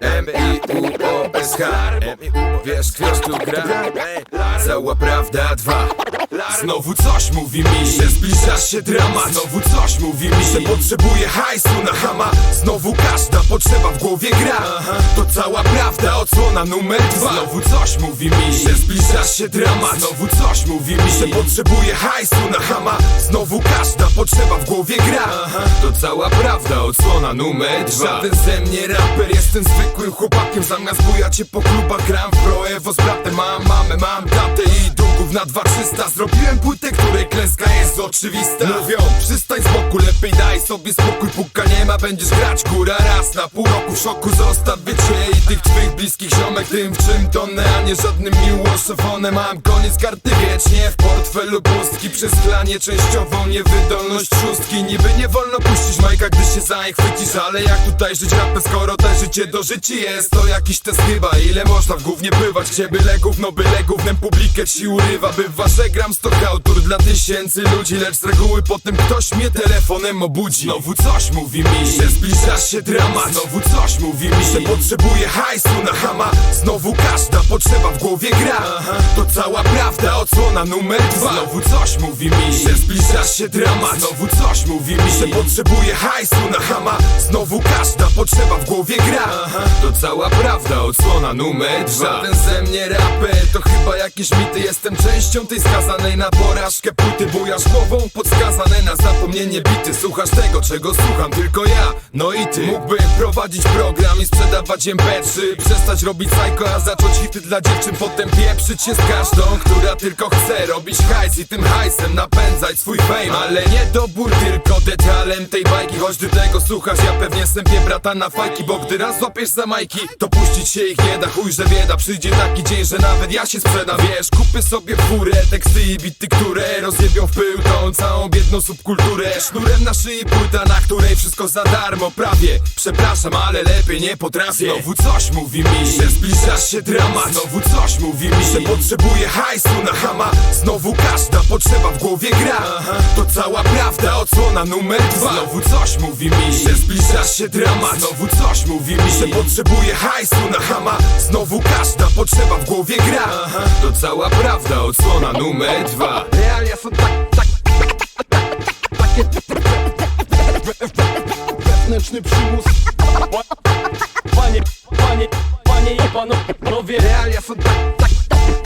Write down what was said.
M-I-U-O-S-H Wiesz, ktoś tu gra? Cała prawda dwa Znowu coś mówi mi, że zbliża się dramat. Znowu coś mówi mi, że potrzebuje hajsu na hama. Znowu każda potrzeba w głowie gra. To cała prawda, odsłona numer dwa. Znowu coś mówi mi, że zbliża się dramat. Znowu coś mówi mi, że potrzebuje hajsu na hama. Znowu każda potrzeba w głowie gra. To cała prawda, odsłona numer dwa. Żaden ze mnie raper, jestem zwykłym chłopakiem. Zamiast bujać się po klubach gram w pro Evo z bratem. Mam mamę, mam tatę i długów na 2300 Zrobiłem płytę, której klęska jest oczywista. Mówią, przystań z boku, lepiej daj sobie spokój. Póka nie ma, będziesz grać góra raz Na pół roku w szoku zostaw wiecie I tych twych bliskich ziomek. Tym w czym tonę, a nie żadnym miłoszefonem Mam koniec karty wiecznie w portfelu pustki. Przez chlanie częściową niewydolność szóstki. Niby nie wolno puścić majka, gdy się za ich chwycisz Ale jak tutaj żyć rapę, skoro te życie do życia jest? To jakiś test chyba, ile można w gównie bywać Gdzie byle gówno, byle gównem publikę ci urywa Bywa, że gram stok autor dla tysięcy ludzi Lecz z reguły potem ktoś mnie telefonem obudzi. Znowu coś mówi mi, że zbliża się dramat. Znowu coś mówi mi, że potrzebuje hajsu na hama. Znowu każda potrzeba w głowie gra. To cała prawda, odsłona numer dwa. Znowu coś mówi mi, że zbliża się dramat. Znowu coś mówi mi, że potrzebuje hajsu na hama. Znowu każda potrzeba w głowie gra. To cała prawda, odsłona numer dwa. Żaden ze mnie raper, to chyba jakieś mity Jestem częścią tej skazanej na porażkę płyty Bujasz głową podskazane na zapomnienie bity. Słuchasz tego, czego słucham tylko ja, no i ty. Mógłbym prowadzić program i sprzedawać MP3 Przestać robić psycho, a zacząć hity dla dziewczyn. Potem pieprzyć się z każdą, która tylko chce Robić hajs i tym hajsem napędzać swój fame. Ale nie dobór, tylko detalem tej bajki. Choć ty tego słuchasz, ja pewnie sępię brata na fajki. Bo gdy raz złapiesz za majki, to puścić się ich nie da. Chuj, że bieda, przyjdzie taki dzień, że nawet ja się sprzedam. Wiesz, kupię sobie furę, teksty i bity, które rozjebią w pył Tą całą biedną subkulturę. Sznurem na szyi płyta, na której wszystko za darmo prawie. Przepraszam, ale lepiej nie potrafię. Znowu coś mówi mi, że zbliża się dramat. Znowu coś mówi mi, że potrzebuje hajsu na hama. Znowu każda potrzeba w głowie gra. To cała prawda, odsłona numer dwa. Znowu coś mówi mi, że zbliża się dramat. Znowu coś mówi mi, że potrzebuje hajsu na hama. Znowu każda potrzeba w głowie gra. To cała prawda, odsłona numer dwa. Realia są tak, tak, takie Wewnętrzny przymus. Panie, panie, panie i panowie. Realia są tak, tak, takie